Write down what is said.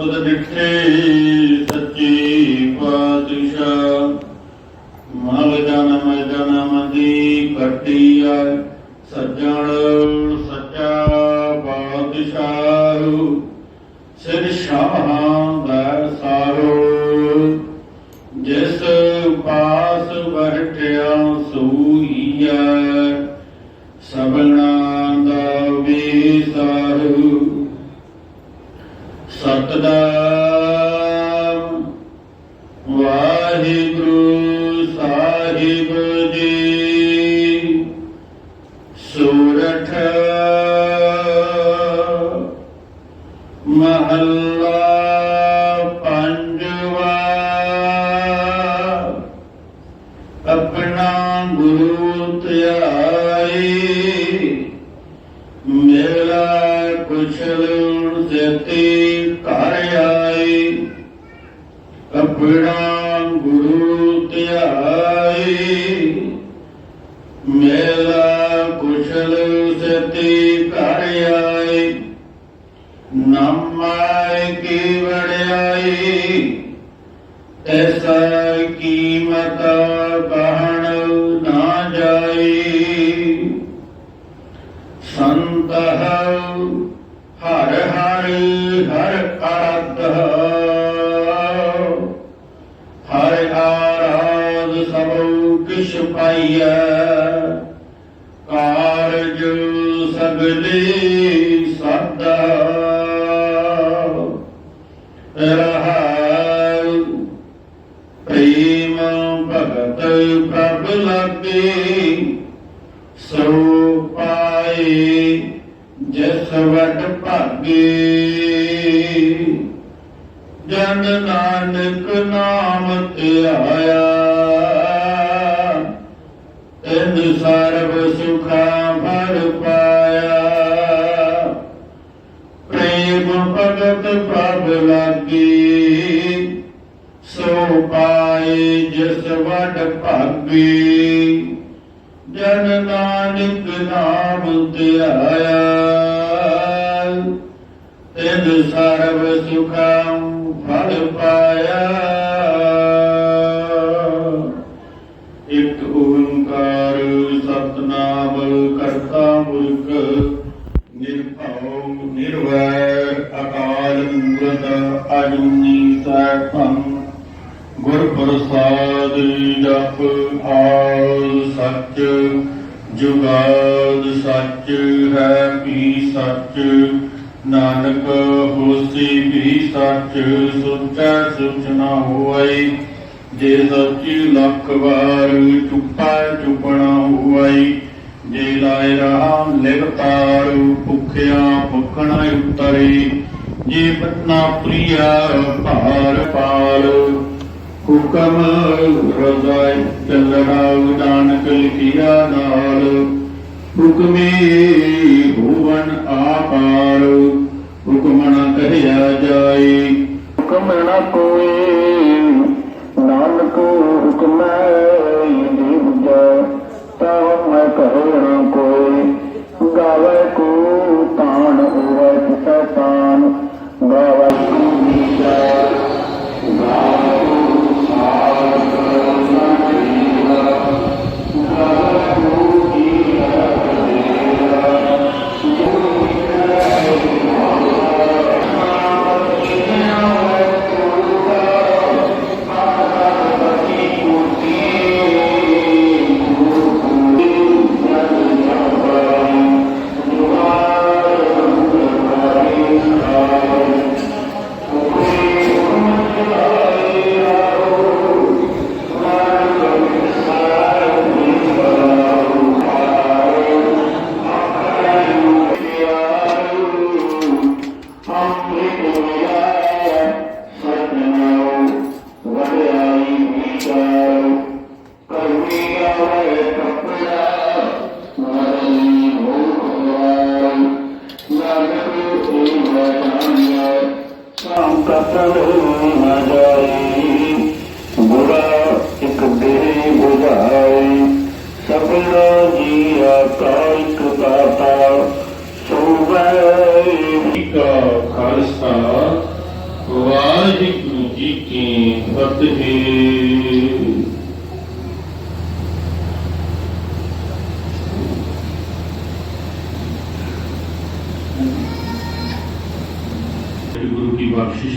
ਤੁਧ ਡਿਠੇ ਸੱਚੀ ਪਾਤਸ਼ਾਹ। ਮਲ ਜਨਮ ਜਨਮ ਦੀ ਕਟਿਆ ਸੱਜਣ ਸੱਚਾ ਪਾਤਸ਼ਾਹ। ਸਿਰ ਸ਼ਾਹਾਂ ਦਾ ਸਾਰੋ, ਜਿਸ ਪਾਸ ਬਰਟਿਆ ਸੂਈਆ ਸਭਨਾ ਦਾ ਵਿਸਾਰੂ ਸਤਨਾਮ ਵਾਹਿਗੁਰੂ ਸਾਹਿਬ ਜੀ ਸੂਰਠ ਮਹੱਲਾ ਪੰਜਵਾ ਆਪਣਾ ਗੁਰੂ ਧਿਆਈ ਮੇਰਾ ਕੁਛ ਜਤੀ ਘਰ ਆਈ ਆਪਣਾ ਗੁਰੂ ਧਿਆਈ ਮੇਰਾ ਕੁਸ਼ਲ ਸਤੀ ਘਰ ਆਈ, ਨਾਮੈ ਕੀ ਵੜਾਈ ਐਸਾ ਕੀਮਤ ਕਹਿਣ ਹਰ ਆਰਾਧ ਸਭ ਕਿਛ ਪਾਈਐ। ਕਾਰਜ ਸਗਲੇ ਸਦਾ। ਰਹਾਉ ਪ੍ਰੇਮ ਭਗਤ ਪ੍ਰਭ ਲਾਗੇ ਸੋ ਪਾਏ ਜਿਸ ਵਡ ਭਾਗੇ। ਜਨ ਨਾਨਕ ਨਾਮ ਧਿਆਇਆ ਤਿਨ ਸਰਬ ਸੁਖਾ ਭਰ ਪਾਇਆ। ਪ੍ਰੇਮ ਭਗਤ ਪ੍ਰਭ ਲਾਗੀ। ਸੋ ਪਾਏ ਜਿਸ ਵਡ ਭਾਗੀ। ਜਨ ਨਾਨਕ ਨਾਮ ਧਿਆਇਆ ਤਿੰਨ ਸਰਬ ਸੁਖਾਂ ਫਲ ਪਾਇਆ। ਇਕ ਓੰਕਾਰ ਸਤਨਾਮ ਕਰਤਾ ਪੁਰਖ ਨਿਰਭਉ ਨਿਰਵੈਰ ਅਕਾਲ ਮੂਰਤ ਅਜੂਨੀ ਸੈਭੰ ਗੁਰ ਪ੍ਰਸਾਦ ਜਪ ਆਦ ਸੱਚ, ਜੁਗਾਦ ਸੱਚ ਹੈ ਪੀ ਸੱਚ। ਨਾਨਕ ਹੋਸੀ ਵੀ ਸੱਚ ਸੁਚੈ ਸੁਚ ਹੋਈ ਜੇ ਸੱਚੀ ਲੱਖ ਵਾਰ ਚੁੱਪਾ ਚੁਪਣਾ ਹੋਈ ਜੇ ਲਾਇ ਰਹਾ ਲਿਵਤਾਰ ਭੁਖਿਆ ਭੁਖਣਾ ਉਤਰੇ। ਜੇ ਬਤਨਾ ਪ੍ਰਿਆ ਭਾਰ ਪਾਲ। ਹੁਕਮ ਰਜ਼ਾਇ ਚੱਲਣਾ ਨਾਨਕ ਲਿਖਿਆ ਨਾਲ। ਹੁਕਮੇ ਭੁਵਨ ਆਕਾਰ ਹੁਕਮ ਨ ਕਹਿਆ ਜਾਏ ਹੁਕਮ ਨਾ ਕੋਈ ਨਾਨਕ ਹੁਕਮੈ ਜੀ ਬੁਝੈ ਤਾ ਮੈਂ ਕਹੇ ਨ ਕੋਈ ਗਾਵੇ ਜੀ ਕੀ ਫਤਿਹ। ਗੁਰੂ ਕੀ ਬਖਸ਼ਿਸ਼